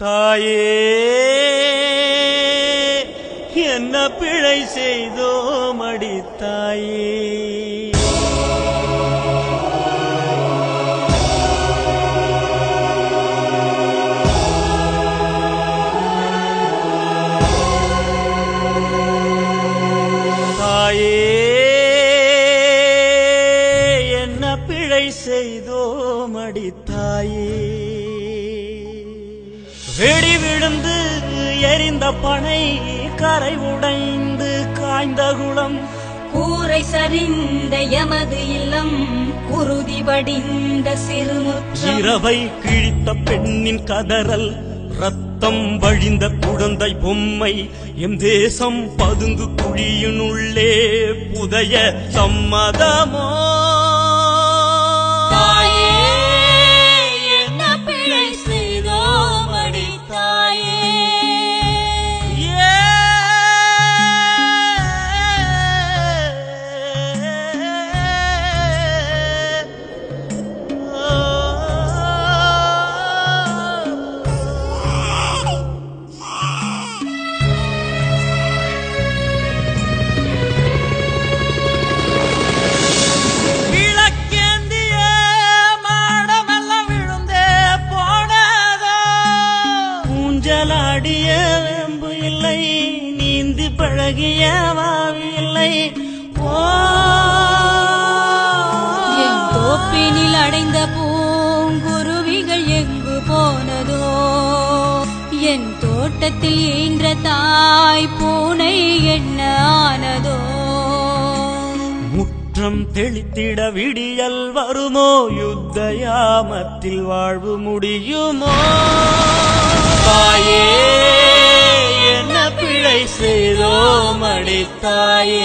தாயே என்ன பிழை செய்தோம் அடித்தாயே. தாயே என்ன பிழை செய்தோம் அடித்தாயே. வெடி விழுந்து எரிந்த பனை கரை உடைந்து காய்ந்த குளம். கூரை சரிந்த எமது இல்லம் குருதி வடிந்த சிறுமுற்றம். இரவை கிழித்த பெண்ணின் கதறல் ரத்தம் வழிந்த குழந்தை பொம்மை. எம் தேசம் பதுங்கு குழியினுள்ளே புதைய சம்மதமோ? ஊஞ்சலாடிய வெம்பு இல்லை நீந்தி பழகிய வாவி இல்லை. என் தோப்பினில் அடைந்த பூங்குருவிகள் எங்கு போனதோ? என் தோட்டத்தில் ஈன்ற தாய் பூனை என்ன ஆனதோ? முற்றம் தெளித்திட விடியல் வருமோ? யுத்த யாமத்தில் வாழ்வு முடியுமோ? செய்தோம் அடித்தாயே.